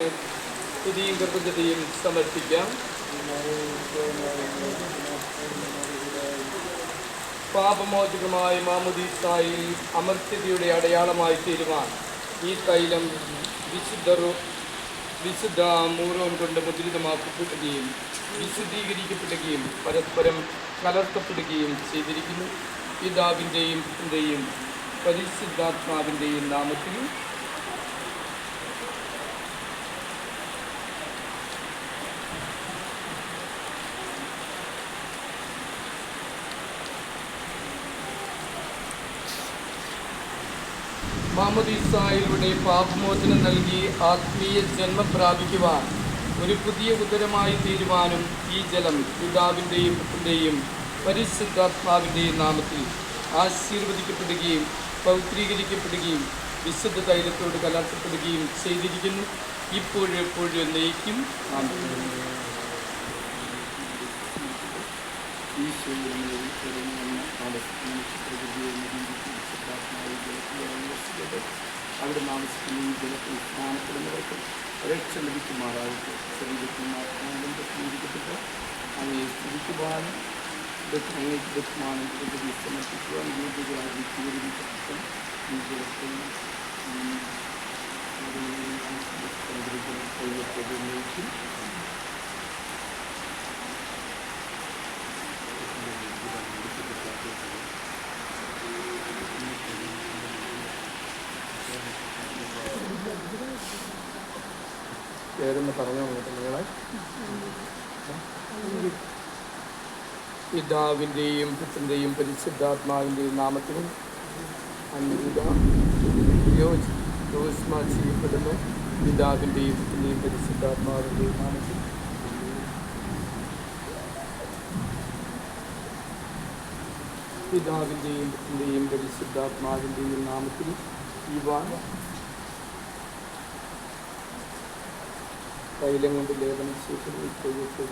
സ്തുതിയും കൃതജ്ഞതയും സമർപ്പിക്കാം. പാപമോചകമായ മാമുദീസായിൽ അമർത്യതയുടെ അടയാളമായി തീരുവാൻ ഈ തൈലം വിശുദ്ധ വിശുദ്ധ മൂലവും കൊണ്ട് മുദ്രിതമാക്കപ്പെടുകയും വിശുദ്ധീകരിക്കപ്പെടുകയും പരസ്പരം കലർത്തപ്പെടുകയും ചെയ്തിരിക്കുന്നു. പിതാവിന്റെയും പുത്രന്റെയും പരിശുദ്ധാത്മാവിന്റെയും നാമത്തിൽ ഇസായിലൂടെ പാപമോചനം നൽകി ആത്മീയ ജന്മം പ്രാപിക്കുവാൻ ഒരു പുതിയ ഉദരമായി തീരുവാനും ഈ ജലം പിതാവിന്റെയും പുത്രന്റെയും പരിശുദ്ധാത്മാവിന്റെയും നാമത്തിൽ ആശീർവദിക്കപ്പെടുകയും പൗത്രീകരിക്കപ്പെടുകയും വിശുദ്ധ തൈലത്തോട് കലർത്തപ്പെടുകയും ചെയ്തിരിക്കുന്നു. ഇപ്പോഴും എപ്പോഴും നയിക്കും ആമേൻ. അവിടെ താമസിക്കുന്ന ജലത്തിൽ സ്നാനപ്പെടുന്നവർക്ക് രക്ഷ ലഭിക്കുമാറാകട്ടെ ശരീരത്തിൽ ആത്മാവിലും പ്രസിദ്ധീകരിക്കപ്പെട്ട അങ്ങയെ സ്തുതിക്കുവാനും അങ്ങേക്ക് ബഹുമാനം പ്രകൃതി സമർപ്പിക്കുവാൻ യോഗ്യതയായി വിശദീകരിക്കപ്പെട്ട ഈ ജലത്തിൽ നയിക്കും പേരൊന്ന് പറഞ്ഞു കേട്ടോ നിങ്ങളെ. പിതാവിന്റെയും പുത്രന്റെയും പരിശുദ്ധാത്മാവിന്റെയും നാമത്തിനും അന്വിത യോജ് യോസ്മ ചെയ്യപ്പെടുന്നു പിതാവിന്റെയും പുത്രന്റെയും പരിശുദ്ധാത്മാവിന്റെയും നാമത്തിൽ. പിതാവിന്റെയും പുത്രന്റെയും പരിശുദ്ധാത്മാവിന്റെയും നാമത്തിൽ ഇവ തൈലം കൊണ്ട് ലേപനം ചെയ്ത് ഉൾക്കൊഴുപ്പ്